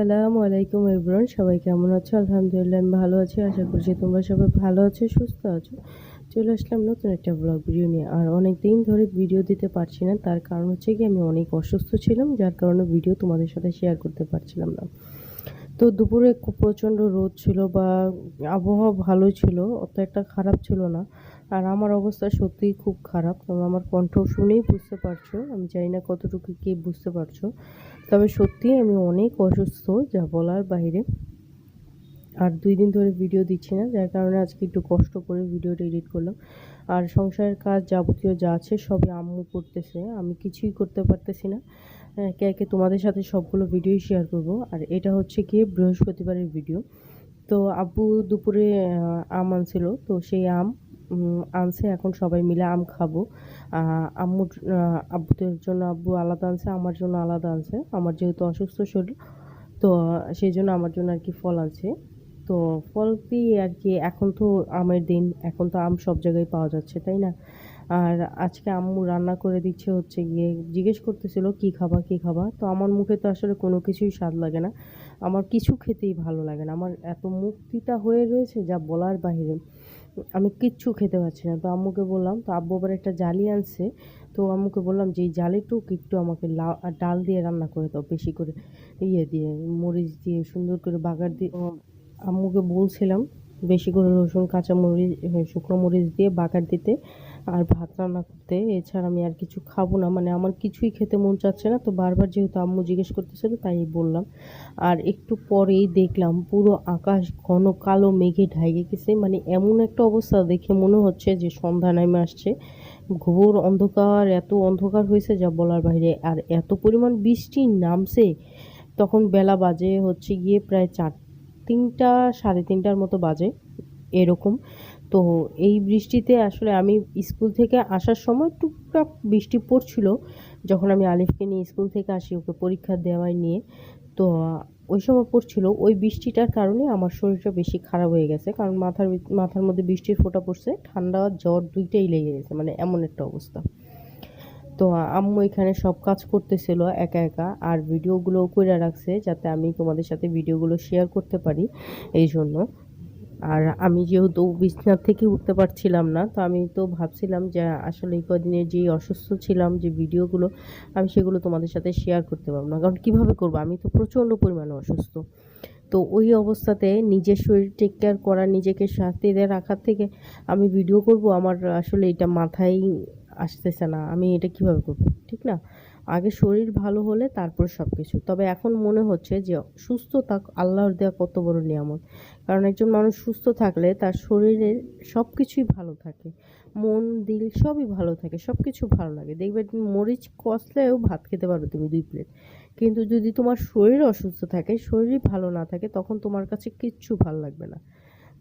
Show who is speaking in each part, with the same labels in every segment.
Speaker 1: আসসালামু আলাইকুম এভরিওয়ান, সবাই কেমন আছো? আলহামদুলিল্লাহ, আমি ভালো আছি, আশা করছি তোমরা সবাই ভালো আছো, সুস্থ আছো। চলে আসলাম নতুন একটা ব্লগ ভিডিও নিয়ে। আর অনেক দিন ধরে ভিডিও দিতে পারছি না, তার কারণ হচ্ছে কি আমি অনেক অসুস্থ ছিলাম, যার কারণে ভিডিও তোমাদের সাথে শেয়ার করতে পারছিলাম না। তো দুপুরে খুব প্রচণ্ড রোদ ছিল বা আবহাওয়া ভালো ছিল, অত একটা খারাপ ছিল না। আর আমার অবস্থা সত্যিই খুব খারাপ। তোমরা আমার কণ্ঠ শুনেই বুঝতে পারছ, আমি জানি না কতটুকু কে বুঝতে পারছ। তবে সত্যিই আমি অনেক অসুস্থ, যা বলার বাইরে। আর দুই দিন ধরে ভিডিও দিচ্ছি না, যার কারণে আজকে একটু কষ্ট করে ভিডিওটা এডিট করলাম। আর সংসারের কাজ যাবতীয় যা আছে সবই আম্মু করতেছে, আমি কিছুই করতে পারতেছি না। একে একে তোমাদের সাথে সবগুলো ভিডিওই শেয়ার করব। আর এটা হচ্ছে গিয়ে বৃহস্পতিবারের ভিডিও তো আব্বু দুপুরে আম আনছিল। তো সেই আম আনছে। এখন সবাই মিলে আম খাব। আম্মুর আব্বুদের জন্য আব্বু আলাদা আনছে, আমার জন্য আলাদা আনছে। আমার যেহেতু অসুস্থ শরীর, তো সেই জন্য আমার জন্য আর কি ফল আনছে। তো ফল দিয়ে আর কি এখন তো আমের দিন, এখন তো আম সব জায়গায় পাওয়া যাচ্ছে, তাই না? আর আজকে আম্মু রান্না করে দিচ্ছে হচ্ছে গিয়ে, জিজ্ঞেস করতেছিল, কি খাবা কি খাবা? তো আমার মুখে তো আসলে কোনো কিছুই স্বাদ লাগে না। আমার কিছু খেতেই ভালো লাগে না। আমার এত মুক্তিটা হয়ে রয়েছে যা বলার বাহিরে। আমি কিচ্ছু খেতে পারছি না। তো আম্মুকে বললাম, তো আব্বু আবার একটা জালি আনছে। তো আম্মুকে বললাম যে এই জালিটুক একটু আমাকে লা, ডাল দিয়ে রান্না করে দাও বেশি করে। ইয়ে দিয়ে, মরিচ দিয়ে সুন্দর করে বাগার দিয়ে। আম্মুকে বলছিলাম, বেশি করে রসুন কাঁচা মরিচ শুকনো মরিচ দিয়ে বাগার দিতে। আর ভাত রান্না করতে, এছাড়া আমি আর কিছু খাব না। মানে আমার কিছুই খেতে মন চাচ্ছে না, তো বারবার যেহেতু আম্মু জিজ্ঞেস করতেছিল তাই বললাম। আর একটু পরেই দেখলাম পুরো আকাশ ঘন কালো মেঘে ঢাইকে গেছে। মানে এমন একটা অবস্থা দেখে মনে হচ্ছে যে সন্ধ্যা নামে আসছে। ঘোর অন্ধকার, এত অন্ধকার হয়েছে যা বলার বাইরে। আর এত পরিমাণ বৃষ্টি নামছে, তখন বেলা বাজে হচ্ছে গিয়ে প্রায় চার তিনটা, সাড়ে তিনটার মতো বাজে, এরকম। তো এই বৃষ্টিতে আসলে আমি স্কুল থেকে আসার সময় টুকটাক বৃষ্টি পড়ছিল। যখন আমি আলিফকে নিয়ে স্কুল থেকে আসি, ওকে পরীক্ষা দেওয়ায় নিয়ে, তো ওই সময় পড়ছিল। ওই বৃষ্টিটার কারণে আমার শরীরটা বেশি খারাপ হয়ে গেছে, কারণ মাথার মাথার মধ্যে বৃষ্টির ফোঁটা পড়ছে, ঠান্ডা, জ্বর দুইটাই লেগে গেছে মানে এমন একটা অবস্থা। তো আম্মু এখানে সব কাজ করতেছিল একা একা, আর ভিডিওগুলো করে রাখছে যাতে আমি তোমাদের সাথে ভিডিওগুলো শেয়ার করতে পারি এই জন্য আর আমি যেহেতু বিছনার থেকে উঠতে পারছিলাম না, তো আমি তো ভাবছিলাম যে আসলে এই কদিনে যেই অসুস্থ ছিলাম, যে ভিডিওগুলো, আমি সেগুলো তোমাদের সাথে শেয়ার করতে পারব না। কারণ কীভাবে করব? আমি তো প্রচণ্ড পরিমাণে অসুস্থ। তো ওই অবস্থাতে নিজের শরীর টেক কেয়ার করা, নিজেকে শাস্তি শান্তিতে রাখার থেকে আমি ভিডিও করব। আমার আসলে এটা মাথায় আসতেছে না, আমি এটা কীভাবে করব? ঠিক না? আগে শরীর ভালো হলে তারপর সব কিছু তবে এখন মনে হচ্ছে যে সুস্থতা আল্লাহর দেওয়া কত বড় নিয়ামত। কারণ একজন মানুষ সুস্থ থাকলে তার শরীরের সব কিছুই ভালো থাকে। মন, দিল সবই ভালো থাকে সব কিছু ভালো লাগে। দেখবে মরিচ কষলেও ভাত খেতে পারবে তুমি দুই প্লেট। কিন্তু যদি তোমার শরীর অসুস্থ থাকে শরীর ভালো না থাকে, তখন তোমার কাছে কিচ্ছু ভালো লাগবে না।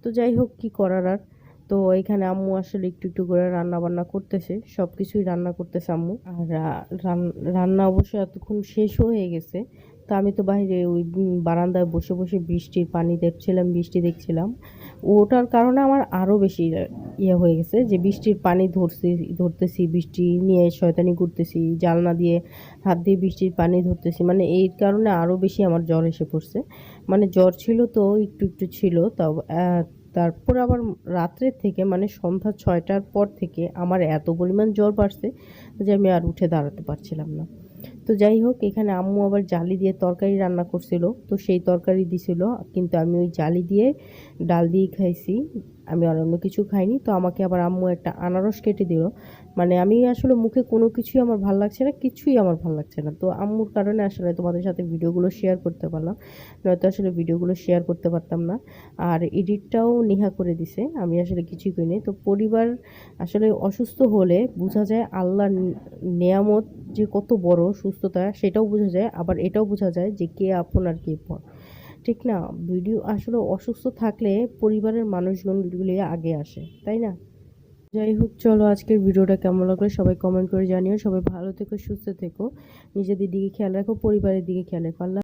Speaker 1: তো যাই হোক, কী করার আর? তো এখানে আম্মু আসলে একটু একটু করে রান্না বান্না করতেছে সব কিছুই রান্না করতেছে আম্মু। আর রান্না অবশ্য এতক্ষণ শেষও হয়ে গেছে। তো আমি তো বাইরে ওই বারান্দায় বসে বসে বৃষ্টির পানি দেখছিলাম, বৃষ্টি দেখছিলাম। ওটার কারণে আমার আরও বেশি ইয়ে হয়ে গেছে যে বৃষ্টির পানি ধরছি, ধরতেছি, বৃষ্টি নিয়ে শয়তানি করতেছি জালনা দিয়ে হাত দিয়ে বৃষ্টির পানি ধরতেছি। মানে এই কারণে আরও বেশি আমার জ্বর এসে পড়ছে। মানে জ্বর ছিল তো, একটু একটু ছিল তাও তারপর আবার রাত্রের থেকে মানে সন্ধ্যা ছয়টার পর থেকে আমার এত পরিমাণ জ্বর বাড়ছে যে আমি আর উঠে দাঁড়াতে পারছিলাম না। তো যাই হোক, এখানে আম্মু আবার জালি দিয়ে তরকারি রান্না করছিল। তো সেই তরকারি দিছিল, কিন্তু আমি ওই জালি দিয়ে ডাল দিয়ে খাইছি। আমি আর অন্য কিছু খাইনি, তো আমাকে আবার আম্মু একটা আনারস কেটে দিল। মানে আমি আসলে মুখে কোনো কিছুই আমার ভালো লাগছে না, কিছুই আমার ভালো লাগছে না। তো আম্মুর কারণে আসলে তোমাদের সাথে ভিডিওগুলো শেয়ার করতে পারলাম। নয়তো আসলে ভিডিওগুলো শেয়ার করতে পারতাম না। আর এডিটটাও নিহা করে দিছে, আমি আসলে কিছুই করিনি। তো পরিবার আসলে অসুস্থ হলে বোঝা যায় আল্লাহ নেয়ামত যে কত বড় সুস্থতা, সেটাও বোঝা যায়। আবার এটাও বোঝা যায় যে কে আপন আর কে পর। ঠিক না? ভিডিও আসলে অসুস্থ থাকলে পরিবারের মানুষজনগুলি আগে আসে, তাই না? যাই হোক, চলো আজকের ভিডিওটা কেমন লাগল সবাই কমেন্ট করে জানিও। সবাই ভালো থেকো, সুস্থ থেকো। নিজেদের দিকে খেয়াল রাখো, পরিবারের দিকে খেয়াল রাখো। আল্লাহ